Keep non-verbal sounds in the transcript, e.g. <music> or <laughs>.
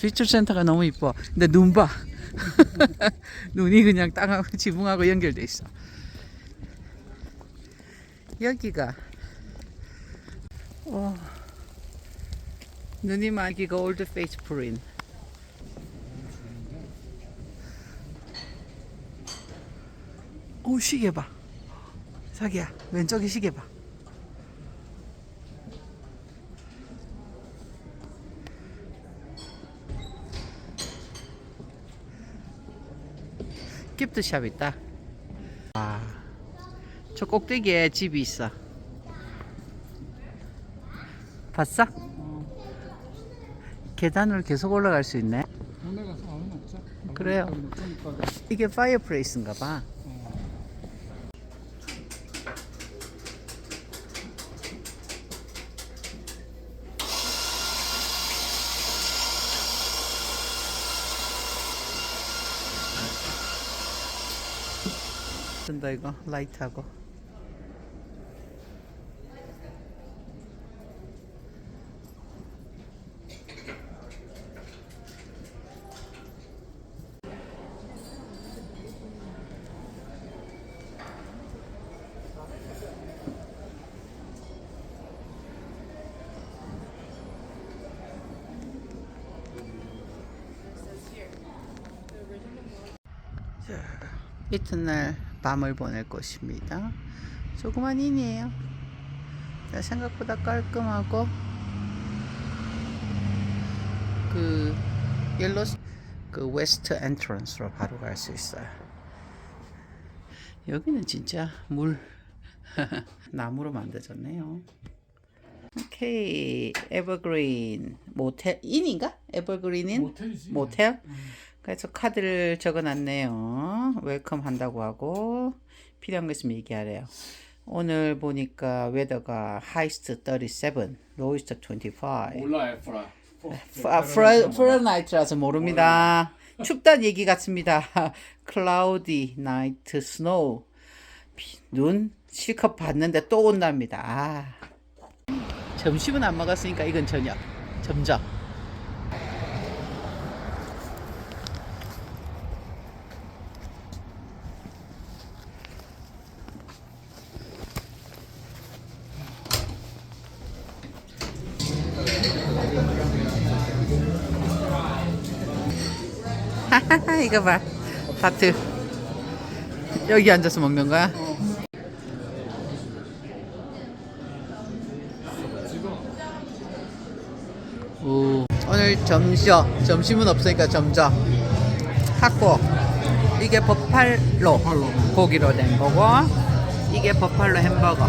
피처 센터가 너무 이뻐. 근데 눈 봐. <laughs> 눈이 그냥 땅하고 지붕하고 연결돼 있어. 여기가 어, 눈이 많기가 올드 페이스 프린. 오 시계 봐. 자기야 왼쪽에 시계 봐. 기프트샵 있다. 아, 저 꼭대기에 집이 있어. 봤어? 계단을 계속 올라갈 수 있네. 그래요. 이게 파이어플레이스인가 봐. 된다 이거. 라이트하고. 이튿날 밤을 보낼 것입니다. 조그만 인이에요. 자, 생각보다 깔끔하고 그 옐로 그 웨스트 엔트런스로 바로 갈 수 있어요. 여기는 진짜 물 <laughs> 나무로 만들어졌네요. 오케이 에버그린 모텔 인인가? 에버그린인 모텔이지. 모텔? 그래서 카드를 적어놨네요. 웰컴 한다고 하고 필요한 거 있으면 얘기하래요. 오늘 보니까 웨더가 하이스트 37, 로이스트 25. 몰라요, 프라. 아, 프라, 프라나이트라서 모릅니다. 춥단 얘기 같습니다. 클라우디 나이트 스노우. 비- 눈 실컷 봤는데 또 온답니다. 아. 점심은 안 먹었으니까 이건 저녁. 점점. <laughs> 이거 봐. 다트. 여기 앉아서 먹는 거야? 오, 오늘 점심 점심은 없으니까 점점 타코 이게 버팔로. 고기로 된 거고 이게 버팔로 햄버거